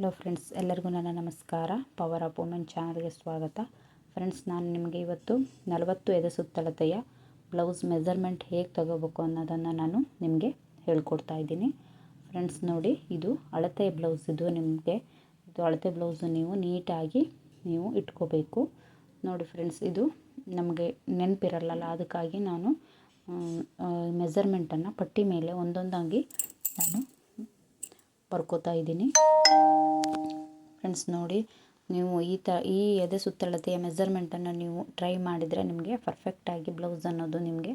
Hello friends ಎಲ್ಲರಿಗೂ ನನ್ನ ನಮಸ್ಕಾರ. ಪವರ್ ಆಫ್ ವುಮೆನ್ ಚಾನಲ್ಗೆ ಸ್ವಾಗತ. ಫ್ರೆಂಡ್ಸ್ ನಾನು ನಿಮಗೆ ಇವತ್ತು ನಲವತ್ತು ಎದೆ ಸುತ್ತಳತೆಯ ಬ್ಲೌಸ್ ಮೆಜರ್ಮೆಂಟ್ ಹೇಗೆ ತಗೋಬೇಕು ಅನ್ನೋದನ್ನು ನಾನು ನಿಮಗೆ ಹೇಳ್ಕೊಡ್ತಾ ಇದ್ದೀನಿ. ಫ್ರೆಂಡ್ಸ್ ನೋಡಿ, ಇದು ಅಳತೆ ಬ್ಲೌಸ್ ಇದು ನಿಮಗೆ, ಇದು ಅಳತೆ ಬ್ಲೌಸು ನೀವು ನೀಟಾಗಿ ನೀವು ಇಟ್ಕೋಬೇಕು. ನೋಡಿ ಫ್ರೆಂಡ್ಸ್ ಇದು ನಮಗೆ ನೆನಪಿರಲ್ಲ ಅದಕ್ಕಾಗಿ ನಾನು ಮೆಜರ್ಮೆಂಟನ್ನು ಪಟ್ಟಿ ಮೇಲೆ ಒಂದೊಂದಾಗಿ ನಾನು ಬರ್ಕೋತಾ ಇದ್ದೀನಿ. ಫ್ರೆಂಡ್ಸ್ ನೋಡಿ, ನೀವು ಈ ತ, ಈ ಎದೆ ಸುತ್ತಳತೆಯ ಮೆಜರ್ಮೆಂಟನ್ನು ನೀವು ಟ್ರೈ ಮಾಡಿದರೆ ನಿಮಗೆ ಪರ್ಫೆಕ್ಟಾಗಿ ಬ್ಲೌಸ್ ಅನ್ನೋದು ನಿಮಗೆ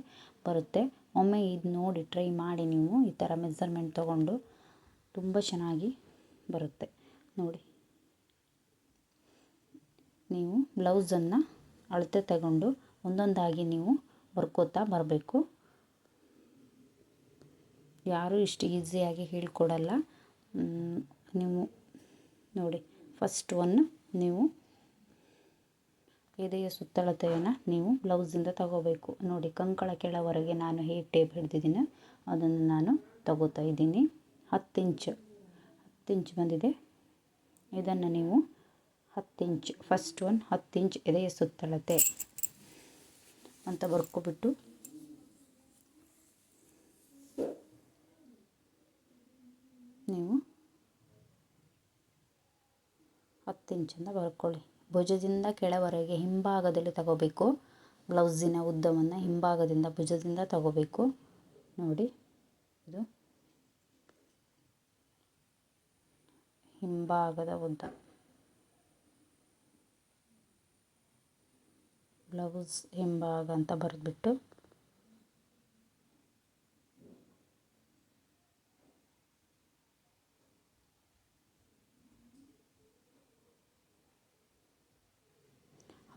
ಬರುತ್ತೆ. ಒಮ್ಮೆ ಇದು ನೋಡಿ ಟ್ರೈ ಮಾಡಿ ನೀವು ಈ ಥರ ಮೆಜರ್ಮೆಂಟ್ ತೊಗೊಂಡು ತುಂಬ ಚೆನ್ನಾಗಿ ಬರುತ್ತೆ. ನೋಡಿ, ನೀವು ಬ್ಲೌಸನ್ನು ಅಳತೆ ತಗೊಂಡು ಒಂದೊಂದಾಗಿ ನೀವು ಬರ್ಕೋತಾ ಬರಬೇಕು. ಯಾರೂ ಇಷ್ಟು ಈಸಿಯಾಗಿ ಹೇಳ್ಕೊಡಲ್ಲ. ನೀವು ನೋಡಿ ಫಸ್ಟ್ ಒನ್ ನೀವು ಎದೆಯ ಸುತ್ತಳತೆಯನ್ನು ನೀವು ಬ್ಲೌಸಿಂದ ತಗೋಬೇಕು. ನೋಡಿ ಕಂಕಳ ಕೆಳವರೆಗೆ ನಾನು ಹೇಗೆ ಟೇಪ್ ಹಿಡ್ದಿದ್ದೀನಿ, ಅದನ್ನು ನಾನು ತಗೋತಾ ಇದ್ದೀನಿ. ಹತ್ತು ಇಂಚ್ ಹತ್ತು ಇಂಚ್ ಬಂದಿದೆ. ಇದನ್ನು ನೀವು ಹತ್ತು ಇಂಚ್ ಫಸ್ಟ್ ಒನ್ ಹತ್ತು ಇಂಚ್ ಎದೆಯ ಸುತ್ತಳತೆ ಅಂತ ಬರ್ಕೊಬಿಟ್ಟು ನೀವು ಇಂಚಿಂದ ಬರ್ಕೊಳ್ಳಿ. ಭುಜದಿಂದ ಕೆಳವರೆಗೆ ಹಿಂಭಾಗದಲ್ಲಿ ತಗೋಬೇಕು. ಬ್ಲೌಸಿನ ಉದ್ದವನ್ನು ಹಿಂಭಾಗದಿಂದ ಭುಜದಿಂದ ತಗೋಬೇಕು. ನೋಡಿ, ಇದು ಹಿಂಭಾಗದ ಉದ್ದ. ಬ್ಲೌಸ್ ಹಿಂಭಾಗ ಅಂತ ಬರೆದ್ಬಿಟ್ಟು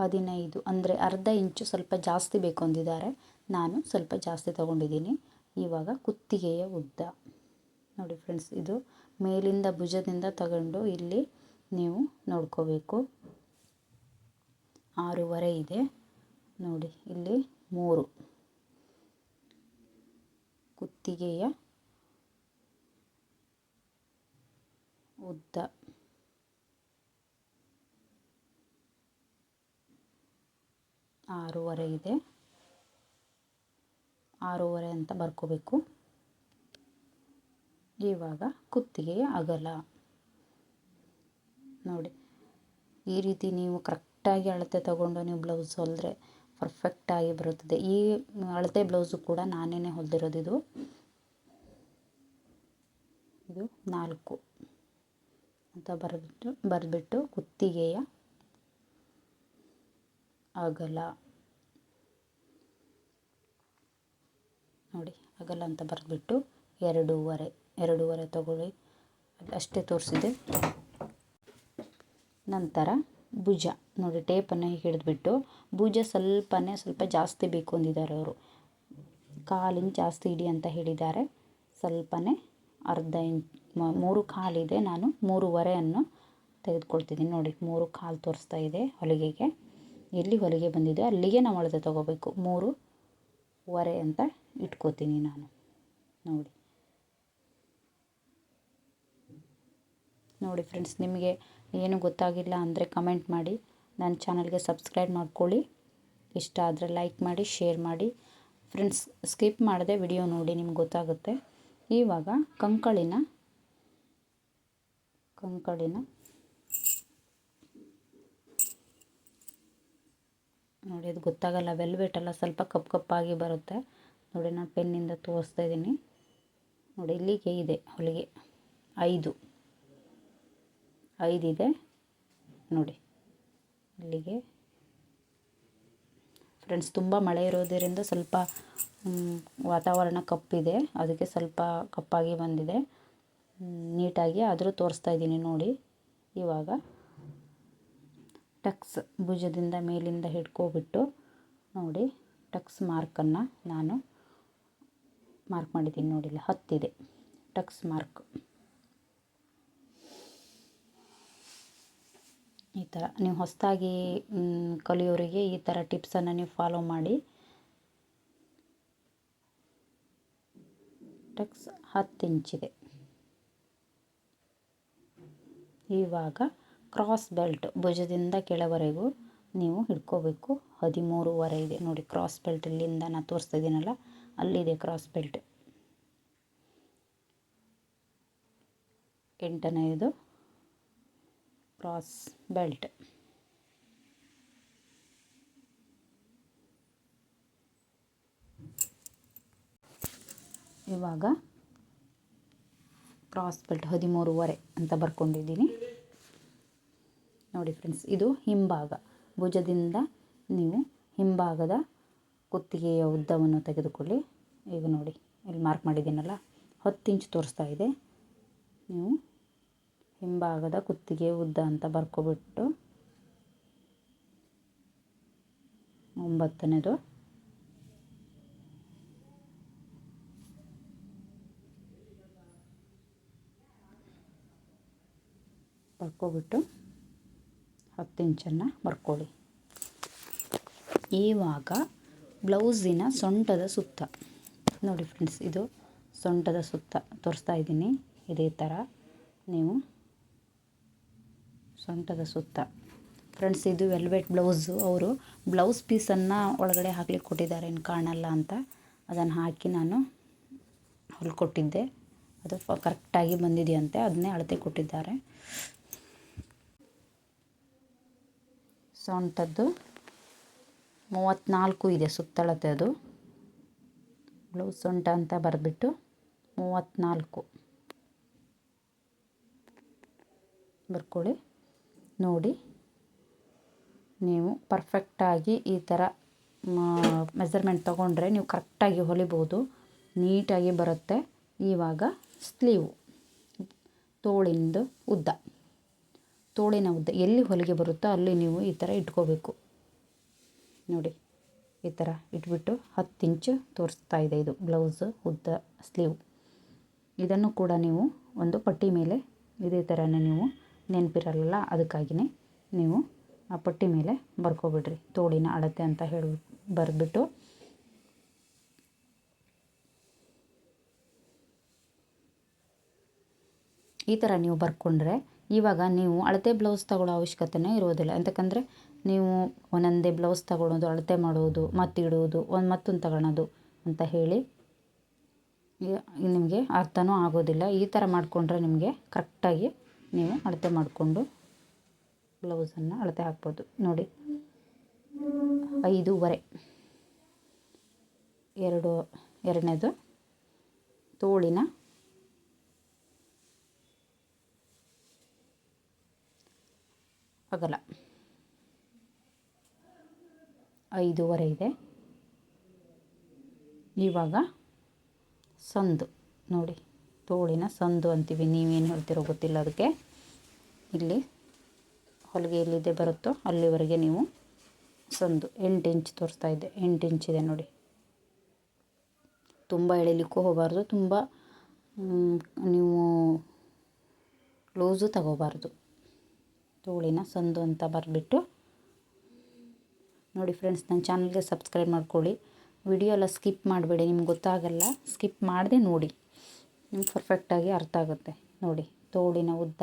ಹದಿನೈದು ಅಂದರೆ ಅರ್ಧ ಇಂಚು ಸ್ವಲ್ಪ ಜಾಸ್ತಿ ಬೇಕು ಅಂದಿದ್ದಾರೆ. ನಾನು ಸ್ವಲ್ಪ ಜಾಸ್ತಿ ತಗೊಂಡಿದ್ದೀನಿ. ಇವಾಗ ಕುತ್ತಿಗೆಯ ಉದ್ದ. ನೋಡಿ ಫ್ರೆಂಡ್ಸ್ ಇದು ಮೇಲಿಂದ ಭುಜದಿಂದ ತಗೊಂಡು ಇಲ್ಲಿ ನೀವು ನೋಡ್ಕೋಬೇಕು. ಆರೂವರೆ ಇದೆ. ನೋಡಿ, ಇಲ್ಲಿ ಮೂರು. ಕುತ್ತಿಗೆಯ ಉದ್ದ. ಆರೂವರೆ ಇದೆ. ಆರೂವರೆ ಅಂತ ಬರ್ಕೋಬೇಕು. ಇವಾಗ ಕುತ್ತಿಗೆಯ ಅಗಲ. ನೋಡಿ, ಈ ರೀತಿ ನೀವು ಕರೆಕ್ಟಾಗಿ ಅಳತೆ ತಗೊಂಡು ನೀವು ಬ್ಲೌಸ್ ಹೊಲಿದ್ರೆ ಪರ್ಫೆಕ್ಟಾಗಿ ಬರುತ್ತದೆ. ಈ ಅಳತೆ ಬ್ಲೌಸು ಕೂಡ ನಾನೇ ಹೊಲಿದಿರೋದು ಇದು. ಇದು ನಾಲ್ಕು ಅಂತ ಬರೆದ್ಬಿಟ್ಟು ಬರೆದ್ಬಿಟ್ಟು ಕುತ್ತಿಗೆಯ ಅಗಲ ನೋಡಿ ಅಗಲ ಅಂತ ಬರೆದ್ಬಿಟ್ಟು ಎರಡೂವರೆ ಎರಡೂವರೆ ತಗೊಳ್ಳಿ. ಅಷ್ಟೇ ತೋರಿಸಿದೆ. ನಂತರ ಭುಜ. ನೋಡಿ, ಟೇಪನ್ನು ಹಿಡಿದ್ಬಿಟ್ಟು ಭುಜ ಸ್ವಲ್ಪನೇ ಸ್ವಲ್ಪ ಜಾಸ್ತಿ ಬೇಕು ಅಂದಿದ್ದಾರೆ ಅವರು. ಕಾಲು ಇಂಚ್ ಜಾಸ್ತಿ ಇಡಿ ಅಂತ ಹೇಳಿದ್ದಾರೆ. ಸ್ವಲ್ಪನೇ ಅರ್ಧ ಇಂಚ್ ಮೂರು ಕಾಲಿದೆ. ನಾನು ಮೂರುವರೆಯನ್ನು ತೆಗೆದುಕೊಳ್ತಿದ್ದೀನಿ. ನೋಡಿ, ಮೂರು ಕಾಲು ತೋರಿಸ್ತಾ ಇದೆ ಹೊಲಿಗೆಗೆ. ಎಲ್ಲಿ ಹೊಲಿಗೆ ಬಂದಿದೆ ಅಲ್ಲಿಗೆ ನಾವು ಅಳತೆ ತೊಗೋಬೇಕು. ಮೂರು, ವರೆ ಅಂತ ಇಟ್ಕೋತೀನಿ ನಾನು. ನೋಡಿ. ನೋಡಿ ಫ್ರೆಂಡ್ಸ್ ನಿಮಗೆ ಏನು ಗೊತ್ತಾಗಿಲ್ಲ ಅಂದರೆ ಕಮೆಂಟ್ ಮಾಡಿ. ನನ್ನ ಚಾನಲ್ಗೆ ಸಬ್ಸ್ಕ್ರೈಬ್ ಮಾಡ್ಕೊಳ್ಳಿ. ಇಷ್ಟ ಆದರೆ ಲೈಕ್ ಮಾಡಿ ಶೇರ್ ಮಾಡಿ. ಫ್ರೆಂಡ್ಸ್ ಸ್ಕಿಪ್ ಮಾಡದೆ ವಿಡಿಯೋ ನೋಡಿ, ನಿಮ್ಗೆ ಗೊತ್ತಾಗುತ್ತೆ. ಇವಾಗ, ಕಂಕಳಿನ ಕಂಕಳಿನ ಅದು ಗೊತ್ತಾಗಲ್ಲ ವೆಲ್ವೆಟ್ ಎಲ್ಲ ಸ್ವಲ್ಪ ಕಪ್ ಕಪ್ಪಾಗಿ ಬರುತ್ತೆ. ನೋಡಿ, ನಾನು ಪೆನ್ನಿಂದ ತೋರಿಸ್ತಾ ಇದ್ದೀನಿ. ನೋಡಿ, ಇಲ್ಲಿಗೆ ಇದೆ ಹೊಲಿಗೆ ಐದು. ಐದಿದೆ ನೋಡಿ, ಇಲ್ಲಿಗೆ. ಫ್ರೆಂಡ್ಸ್ ತುಂಬ ಮಳೆ ಇರೋದರಿಂದ ಸ್ವಲ್ಪ ವಾತಾವರಣ ಕಪ್ಪಿದೆ ಅದಕ್ಕೆ ಸ್ವಲ್ಪ ಕಪ್ಪಾಗಿ ಬಂದಿದೆ. ನೀಟಾಗಿ ಆದರೂ ತೋರಿಸ್ತಾ ಇದ್ದೀನಿ ನೋಡಿ, ಇವಾಗ. ಟಕ್ಸ್ ಭುಜದಿಂದ ಮೇಲಿಂದ ಹಿಡ್ಕೊಬಿಟ್ಟು ನೋಡಿ, ಟಕ್ಸ್ ಮಾರ್ಕನ್ನು ನಾನು ಮಾರ್ಕ್ ಮಾಡಿದ್ದೀನಿ ನೋಡಿಲ್ಲ, ಹತ್ತಿದೆ. Tucks mark. ಈ ಥರ ನೀವು ಹೊಸದಾಗಿ ಕಲಿಯೋರಿಗೆ ಈ ಥರ ಟಿಪ್ಸನ್ನು ನೀವು ಫಾಲೋ ಮಾಡಿ. ಟಕ್ಸ್ ಹತ್ತು ಇಂಚಿದೆ. ಇವಾಗ ಕ್ರಾಸ್ ಬೆಲ್ಟ್ ಭುಜದಿಂದ ಕೆಳವರೆಗೂ ನೀವು ಹಿಡ್ಕೋಬೇಕು. ಹದಿಮೂರುವರೆ ಇದೆ. ನೋಡಿ, ಕ್ರಾಸ್ ಬೆಲ್ಟ್ ಇಲ್ಲಿಂದ ನಾನು ತೋರಿಸ್ತಾ ಇದ್ದೀನಲ್ಲ ಅಲ್ಲಿದೆ ಕ್ರಾಸ್ ಬೆಲ್ಟ್. ಎಂಟನೆಯದು ಕ್ರಾಸ್ ಬೆಲ್ಟ್. ಇವಾಗ ಕ್ರಾಸ್ ಬೆಲ್ಟ್ ಹದಿಮೂರುವರೆ ಅಂತ ಬರ್ಕೊಂಡಿದ್ದೀನಿ. ನೋಡಿ ಫ್ರೆಂಡ್ಸ್ ಇದು ಹಿಂಭಾಗ. ಭುಜದಿಂದ ನೀವು ಹಿಂಭಾಗದ ಕುತ್ತಿಗೆಯ ಉದ್ದವನ್ನು ತೆಗೆದುಕೊಳ್ಳಿ. ಈಗ ನೋಡಿ, ಇಲ್ಲಿ ಮಾರ್ಕ್ ಮಾಡಿದ್ದೀನಲ್ಲ, ಹತ್ತು ಇಂಚ್ ತೋರಿಸ್ತಾ ಇದೆ. ನೀವು ಹಿಂಭಾಗದ ಕುತ್ತಿಗೆ ಉದ್ದ ಅಂತ ಬರ್ಕೊಬಿಟ್ಟು ಒಂಬತ್ತನೇದು ಬರ್ಕೊಬಿಟ್ಟು ಹತ್ತು ಇಂಚನ್ನು ಬರ್ಕೊಳ್ಳಿ. ಇವಾಗ ಬ್ಲೌಸಿನ ಸೊಂಟದ ಸುತ್ತ. ನೋಡಿ ಫ್ರೆಂಡ್ಸ್ ಇದು ಸೊಂಟದ ಸುತ್ತ ತೋರಿಸ್ತಾ ಇದ್ದೀನಿ. ಇದೇ ಥರ ನೀವು ಸೊಂಟದ ಸುತ್ತ. ಫ್ರೆಂಡ್ಸ್ ಇದು ವೆಲ್ವೆಟ್ ಬ್ಲೌಸು ಅವರು ಬ್ಲೌಸ್ ಪೀಸನ್ನು ಒಳಗಡೆ ಹಾಕ್ಲಿಕ್ಕೆ ಕೊಟ್ಟಿದ್ದಾರೆ. ಏನು ಕಾಣಲ್ಲ ಅಂತ. ಅದನ್ನು ಹಾಕಿ ನಾನು ಹೊಲ್ಕೊಟ್ಟಿದ್ದೆ. ಅದು ಕರೆಕ್ಟಾಗಿ ಬಂದಿದೆಯಂತೆ. ಅದನ್ನೇ ಅಳತೆ ಕೊಟ್ಟಿದ್ದಾರೆ. ಸೊಂಟದ್ದು ಮೂವತ್ತ್ನಾಲ್ಕು ಇದೆ ಸುತ್ತಳತೆ ಅದು. ಬ್ಲೌಸ್ ಸೊಂಟ ಅಂತ ಬರೆದ್ಬಿಟ್ಟು ಮೂವತ್ತ್ನಾಲ್ಕು ಬರ್ಕೊಳ್ಳಿ. ನೋಡಿ. ನೀವು ಪರ್ಫೆಕ್ಟಾಗಿ ಈ ಥರ ಮೆಸರ್ಮೆಂಟ್ ತೊಗೊಂಡ್ರೆ ನೀವು ಕರೆಕ್ಟಾಗಿ ಹೊಲಿಬೋದು. ನೀಟಾಗಿ ಬರುತ್ತೆ. ಇವಾಗ ಸ್ಲೀವು ತೋಳಿಂದು ಉದ್ದ. ತೋಳಿನ ಉದ್ದ ಎಲ್ಲಿ ಹೊಲಿಗೆ ಬರುತ್ತೋ ಅಲ್ಲಿ ನೀವು ಈ ಥರ ಇಟ್ಕೋಬೇಕು. ನೋಡಿ, ಈ ಥರ ಇಟ್ಬಿಟ್ಟು ಹತ್ತು ಇಂಚು ತೋರಿಸ್ತಾ ಇದೆ ಇದು ಬ್ಲೌಸ್ ಉದ್ದ ಸ್ಲೀವ್. ಇದನ್ನು ಕೂಡ ನೀವು ಒಂದು ಪಟ್ಟಿ ಮೇಲೆ, ಇದೇ ಥರನೇ ನೀವು ನೆನಪಿರಲ್ಲ ಅದಕ್ಕಾಗಿಯೇ ನೀವು ಆ ಪಟ್ಟಿ ಮೇಲೆ ಬರ್ಕೊಬಿಡ್ರಿ. ತೋಳಿನ ಅಳತೆ ಅಂತ ಹೇಳಿ ಬರೆದ್ಬಿಟ್ಟು. ಈ ಥರ ನೀವು ಬರ್ಕೊಂಡ್ರೆ ಇವಾಗ ನೀವು ಅಳತೆ ಬ್ಲೌಸ್ ತಗೊಳ್ಳೋ ಅವಶ್ಯಕತೆನೇ ಇರೋದಿಲ್ಲ. ಯಾಕಂದರೆ ನೀವು ಒಂದೊಂದೇ ಬ್ಲೌಸ್ ತಗೊಳ್ಳೋದು ಅಳತೆ ಮಾಡೋದು, ಮತ್ತಿಡೋದು, ಒಂದು ಮತ್ತೊಂದು ತಗೊಳೋದು ಅಂತ ಹೇಳಿ ನಿಮಗೆ ಅರ್ಥನೂ ಆಗೋದಿಲ್ಲ. ಈ ಥರ ಮಾಡಿಕೊಂಡ್ರೆ ನಿಮಗೆ ಕರೆಕ್ಟಾಗಿ ನೀವು ಅಳತೆ ಮಾಡಿಕೊಂಡು ಬ್ಲೌಸನ್ನು ಅಳತೆ ಹಾಕ್ಬೋದು. ನೋಡಿ, ಐದೂವರೆ, ಎರಡು, ಎರಡನೇದು ತೋಳಿನ ಅಗಲ ಐದೂವರೆ ಇದೆ. ಇವಾಗ ಸಂದು. ನೋಡಿ, ತೋಳಿನ ಸಂದು ಅಂತೀವಿ. ನೀವೇನು ಹೇಳ್ತಿರೋ ಗೊತ್ತಿಲ್ಲ ಅದಕ್ಕೆ. ಇಲ್ಲಿ ಹೊಲಿಗೆ ಎಲ್ಲಿದೆ ಬರುತ್ತೋ ಅಲ್ಲಿವರೆಗೆ ನೀವು ಸಂದು. ಎಂಟು ಇಂಚ್ ತೋರಿಸ್ತಾ ಇದ್ದೆ ಎಂಟು ಇದೆ ನೋಡಿ. ತುಂಬ ಎಳಿಲಿಕ್ಕೂ ಹೋಗಬಾರ್ದು. ತುಂಬ ನೀವು ಲೂಸು ತಗೋಬಾರ್ದು. ತೋಳಿನ ಸಂದು ಅಂತ ಬರೆದ್ಬಿಟ್ಟು ನೋಡಿ ಫ್ರೆಂಡ್ಸ್ ನನ್ನ ಚಾನಲ್ಗೆ ಸಬ್ಸ್ಕ್ರೈಬ್ ಮಾಡ್ಕೊಳ್ಳಿ. ವಿಡಿಯೋ ಎಲ್ಲ ಸ್ಕಿಪ್ ಮಾಡಬೇಡಿ, ನಿಮ್ಗೆ ಗೊತ್ತಾಗಲ್ಲ. ಸ್ಕಿಪ್ ಮಾಡದೆ ನೋಡಿ. ನಿಮ್ಗೆ ಪರ್ಫೆಕ್ಟಾಗಿ ಅರ್ಥ ಆಗುತ್ತೆ. ನೋಡಿ, ತೋಳಿನ ಉದ್ದ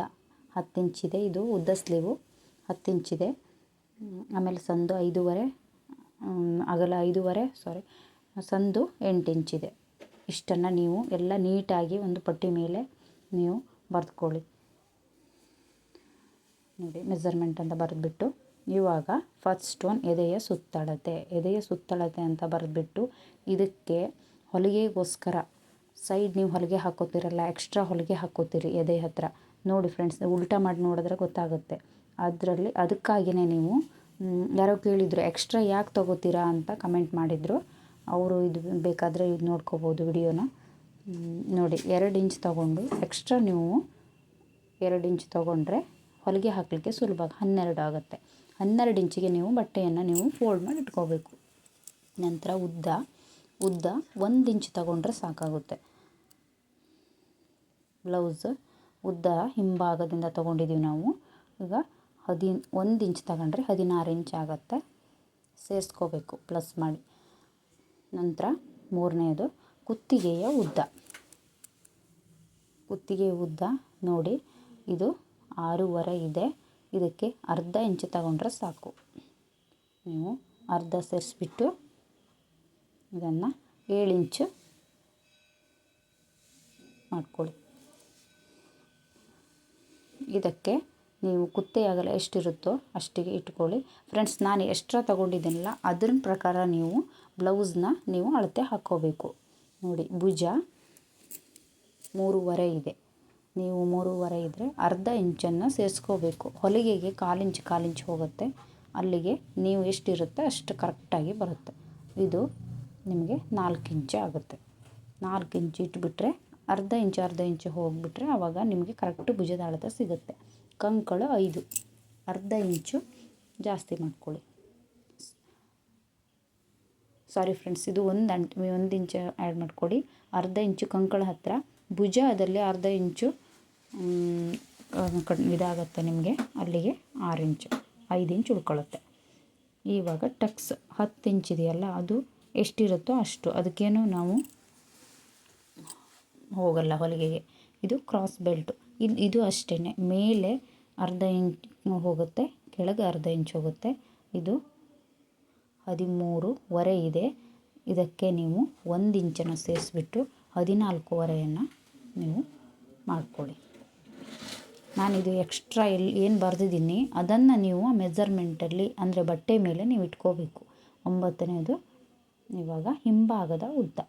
ಹತ್ತು ಇಂಚಿದೆ ಇದು. ಉದ್ದ ಸ್ಲೀವು ಹತ್ತು ಇಂಚಿದೆ ಆಮೇಲೆ ಸಂದು ಐದೂವರೆ ಅಗಲ ಐದೂವರೆ ಸಾರಿ ಸಂದು ಎಂಟು ಇಂಚಿದೆ ಇಷ್ಟನ್ನು ನೀವು ಎಲ್ಲ ನೀಟಾಗಿ ಒಂದು ಪಟ್ಟಿ ಮೇಲೆ ನೀವು ಬರೆದುಕೊಳ್ಳಿ. ನೋಡಿ ಮೆಸರ್ಮೆಂಟ್ ಅಂತ ಬರೆದ್ಬಿಟ್ಟು, ಇವಾಗ ಫಸ್ಟ್ ಸ್ಟೋನ್ ಎದೆಯ ಸುತ್ತಳತೆ ಎದೆಯ ಸುತ್ತಳತೆ ಅಂತ ಬರೆದ್ಬಿಟ್ಟು ಇದಕ್ಕೆ ಹೊಲಿಗೆಗೋಸ್ಕರ ಸೈಡ್ ನೀವು ಹೊಲಿಗೆ ಹಾಕೋತಿರಲ್ಲ ಎಕ್ಸ್ಟ್ರಾ ಹೊಲಿಗೆ ಹಾಕೋತೀರಿ ಎದೆ ಹತ್ತಿರ ನೋಡಿ ಫ್ರೆಂಡ್ಸ್ ಉಲ್ಟಾ ಮಾಡಿ ನೋಡಿದ್ರೆ ಗೊತ್ತಾಗುತ್ತೆ. ಅದರಲ್ಲಿ ಅದಕ್ಕಾಗಿಯೇ ನೀವು ಯಾರೋ ಕೇಳಿದರು ಎಕ್ಸ್ಟ್ರಾ ಯಾಕೆ ತೊಗೋತೀರಾ? ಅಂತ ಕಮೆಂಟ್ ಮಾಡಿದರು. ಅವರು ಇದು ಬೇಕಾದರೆ ಇದು ನೋಡ್ಕೋಬೋದು ವಿಡಿಯೋನ. ನೋಡಿ, ಎರಡು ಇಂಚ್ ತೊಗೊಂಡು ಎಕ್ಸ್ಟ್ರಾ ನೀವು ಎರಡು ಇಂಚ್ ತೊಗೊಂಡ್ರೆ ಹೊಲಿಗೆ ಹಾಕಲಿಕ್ಕೆ ಸುಲಭ, ಹನ್ನೆರಡು ಆಗುತ್ತೆ. ಹನ್ನೆರಡು ಇಂಚಿಗೆ ನೀವು ಬಟ್ಟೆಯನ್ನು ನೀವು ಫೋಲ್ಡ್ ಮಾಡಿ ಇಟ್ಕೋಬೇಕು. ನಂತರ ಉದ್ದ ಉದ್ದ ಒಂದು ಇಂಚ್ ತಗೊಂಡ್ರೆ ಸಾಕಾಗುತ್ತೆ. ಬ್ಲೌಸ್ ಉದ್ದ ಹಿಂಭಾಗದಿಂದ ತೊಗೊಂಡಿದ್ದೀವಿ ನಾವು. ಈಗ ಹದಿ, ಒಂದು ಇಂಚ್ ತಗೊಂಡ್ರೆ ಹದಿನಾರು ಇಂಚ್ ಆಗುತ್ತೆ. ಸೇರಿಸ್ಕೋಬೇಕು ಪ್ಲಸ್ ಮಾಡಿ. ನಂತರ ಮೂರನೆಯದು ಕುತ್ತಿಗೆಯ ಉದ್ದ. ಕುತ್ತಿಗೆಯ ಉದ್ದ ನೋಡಿ, ಇದು ಆರೂವರೆ ಇದೆ. ಇದಕ್ಕೆ ಅರ್ಧ ಇಂಚು ತಗೊಂಡ್ರೆ ಸಾಕು. ನೀವು ಅರ್ಧ ಸೇರಿಸ್ಬಿಟ್ಟು ಇದನ್ನು ಏಳು ಇಂಚು ಮಾಡ್ಕೊಳ್ಳಿ. ಇದಕ್ಕೆ ನೀವು ಕುತ್ತೆ ಅಗಲ ಎಷ್ಟಿರುತ್ತೋ ಅಷ್ಟಿಗೆ ಇಟ್ಕೊಳ್ಳಿ. ಫ್ರೆಂಡ್ಸ್, ನಾನು ಎಕ್ಸ್ಟ್ರಾ ತೊಗೊಂಡಿದ್ದೀನಲ್ಲ, ಅದ್ರ ಪ್ರಕಾರ ನೀವು ಬ್ಲೌಸ್ನ ನೀವು ಅಳತೆ ಹಾಕ್ಕೋಬೇಕು. ನೋಡಿ, ಭುಜ ಮೂರುವರೆ ಇದೆ. ನೀವು ಮೂರುವರೆ ಇದ್ದರೆ ಅರ್ಧ ಇಂಚನ್ನು ಸೇರಿಸ್ಕೋಬೇಕು. ಹೊಲಿಗೆಗೆ ಕಾಲಿಂಚು ಕಾಲಿಂಚು ಹೋಗುತ್ತೆ. ಅಲ್ಲಿಗೆ ನೀವು ಎಷ್ಟಿರುತ್ತೆ ಅಷ್ಟು ಕರೆಕ್ಟಾಗಿ ಬರುತ್ತೆ. ಇದು ನಿಮಗೆ ನಾಲ್ಕು ಇಂಚು ಆಗುತ್ತೆ. ನಾಲ್ಕು ಇಂಚು ಇಟ್ಬಿಟ್ರೆ, ಅರ್ಧ ಇಂಚು ಅರ್ಧ ಇಂಚು ಹೋಗಿಬಿಟ್ರೆ ಆವಾಗ ನಿಮಗೆ ಕರೆಕ್ಟ್ ಭುಜದ ಅಳತೆ ಸಿಗುತ್ತೆ. ಕಂಕಳು ಐದು. ಅರ್ಧ ಇಂಚು ಜಾಸ್ತಿ ಮಾಡ್ಕೊಳ್ಳಿ. ಸಾರಿ ಫ್ರೆಂಡ್ಸ್, ಇದು ಒಂದು ಅಂಟ್, ಒಂದು ಇಂಚು ಆ್ಯಡ್ ಮಾಡಿಕೊಡಿ ಅರ್ಧ ಇಂಚು ಕಂಕಳ ಹತ್ತಿರ ಭುಜದಲ್ಲಿ ಅರ್ಧ ಇಂಚು ಇದಾಗುತ್ತೆ ನಿಮಗೆ ಅಲ್ಲಿಗೆ ಆರು ಇಂಚು, ಐದು ಇಂಚು ಉಳ್ಕೊಳ್ಳುತ್ತೆ ಇವಾಗ ಟಕ್ಸ್ ಹತ್ತು ಇಂಚ್ ಇದೆಯಲ್ಲ, ಅದು ಎಷ್ಟಿರುತ್ತೋ ಅಷ್ಟು. ಅದಕ್ಕೇನು ನಾವು ಹೋಗಲ್ಲ ಹೊಲಿಗೆಗೆ. ಇದು ಕ್ರಾಸ್ ಬೆಲ್ಟು ಇದು ಇದು ಅಷ್ಟೇ ಮೇಲೆ ಅರ್ಧ ಇಂಚ್ ಹೋಗುತ್ತೆ, ಕೆಳಗೆ ಅರ್ಧ ಇಂಚ್ ಹೋಗುತ್ತೆ. ಇದು ಹದಿಮೂರುವರೆ ಇದೆ. ಇದಕ್ಕೆ ನೀವು ಒಂದು ಇಂಚನ್ನು ಸೇರಿಸ್ಬಿಟ್ಟು ಹದಿನಾಲ್ಕುವರೆಯನ್ನು ನೀವು ಮಾಡ್ಕೊಳ್ಳಿ. ನಾನಿದು ಎಕ್ಸ್ಟ್ರಾ ಎಲ್ಲಿ ಏನು ಬರೆದಿದ್ದೀನಿ, ಅದನ್ನು ನೀವು ಮೆಜರ್ಮೆಂಟಲ್ಲಿ ಅಂದರೆ ಬಟ್ಟೆ ಮೇಲೆ ನೀವು ಇಟ್ಕೋಬೇಕು. ಒಂಬತ್ತನೇದು ಇವಾಗ ಹಿಂಭಾಗದ ಉದ್ದ.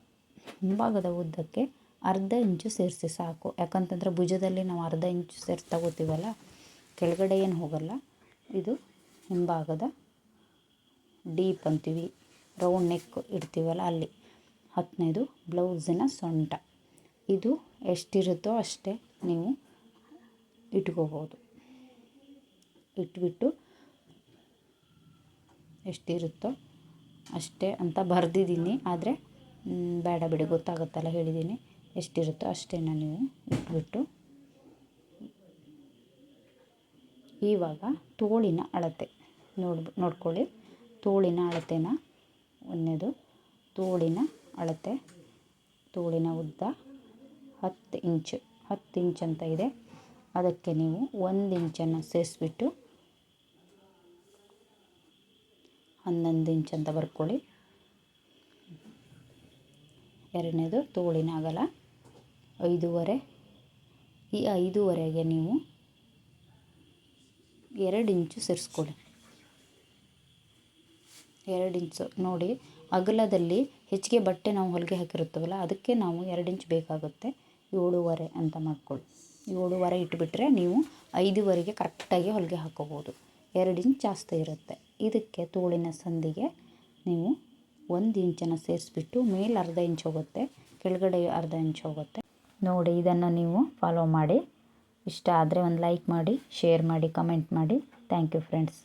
ಹಿಂಭಾಗದ ಉದ್ದಕ್ಕೆ ಅರ್ಧ ಇಂಚು ಸೇರಿಸಿ ಸಾಕು. ಯಾಕಂತಂದರೆ ಭುಜದಲ್ಲಿ ನಾವು ಅರ್ಧ ಇಂಚು ಸೇರಿಸಿ ತಗೋತೀವಲ್ಲ, ಕೆಳಗಡೆ ಏನು ಹೋಗಲ್ಲ, ಇದು ಹಿಂಭಾಗದ ಡೀಪ್ ಅಂತೀವಿ, ರೌಂಡ್ ನೆಕ್ ಇಡ್ತೀವಲ್ಲ ಅಲ್ಲಿ. ಹತ್ತನೇದು ಬ್ಲೌಸಿನ ಸೊಂಟ. ಇದು ಎಷ್ಟಿರುತ್ತೋ ಅಷ್ಟೇ ನೀವು ಇಟ್ಕೋಬೋದು. ಇಟ್ಬಿಟ್ಟು ಎಷ್ಟಿರುತ್ತೋ ಅಷ್ಟೇ ಅಂತ ಬರೆದಿದ್ದೀನಿ. ಆದರೆ ಬೇಡ ಬಿಡಿ, ಗೊತ್ತಾಗುತ್ತಲ್ಲ ಹೇಳಿದ್ದೀನಿ. ಎಷ್ಟಿರುತ್ತೋ ಅಷ್ಟೇನ ನೀವು ಇಟ್ಬಿಟ್ಟು ಇವಾಗ ತೋಳಿನ ಅಳತೆ ನೋಡ್ ನೋಡ್ಕೊಳ್ಳಿ. ತೋಳಿನ ಅಳತೆನ ಒಂದನೇದು, ತೋಳಿನ ಅಳತೆ, ತೋಳಿನ ಉದ್ದ ಹತ್ತು ಇಂಚು, ಹತ್ತು ಇಂಚ್ ಅಂತ ಇದೆ. ಅದಕ್ಕೆ ನೀವು ಒಂದು ಇಂಚನ್ನು ಸೇರಿಸ್ಬಿಟ್ಟು ಹನ್ನೊಂದು ಇಂಚ್ ಅಂತ ಬರ್ಕೊಳ್ಳಿ. ಎರಡನೇದು ತೋಳಿನ ಅಗಲ ಐದೂವರೆ. ಈ ಐದೂವರೆಗೆ ನೀವು ಎರಡು ಇಂಚು ಸೇರಿಸ್ಕೊಳ್ಳಿ. ಎರಡು ಇಂಚು ನೋಡಿ, ಅಗಲದಲ್ಲಿ ಹೆಚ್ಚಿಗೆ ಬಟ್ಟೆ ನಾವು ಹೊಲಿಗೆ ಹಾಕಿರುತ್ತವಲ್ಲ, ಅದಕ್ಕೆ ನಾವು ಎರಡು ಇಂಚ್ ಬೇಕಾಗುತ್ತೆ. ಏಳುವರೆ ಅಂತ ಮಾಡ್ಕೊಳ್ಳಿ. ಏಳುವರೆ ಇಟ್ಬಿಟ್ರೆ ನೀವು ಐದುವರೆಗೆ ಕರೆಕ್ಟಾಗಿ ಹೊಲಿಗೆ ಹಾಕೋಬೋದು. ಎರಡು ಇಂಚ್ ಜಾಸ್ತಿ ಇರುತ್ತೆ. ಇದಕ್ಕೆ ತೋಳಿನ ಸಂದಿಗೆ ನೀವು ಒಂದು ಇಂಚನ್ನು ಸೇರಿಸ್ಬಿಟ್ಟು ಮೇಲೆ ಅರ್ಧ ಇಂಚ್ ಹೋಗುತ್ತೆ, ಕೆಳಗಡೆ ಅರ್ಧ ಇಂಚ್ ಹೋಗುತ್ತೆ. ನೋಡಿ, ಇದನ್ನು ನೀವು ಫಾಲೋ ಮಾಡಿ. ಇಷ್ಟ ಆದರೆ ಒಂದು ಲೈಕ್ ಮಾಡಿ ಶೇರ್ ಮಾಡಿ ಕಮೆಂಟ್ ಮಾಡಿ. Thank you friends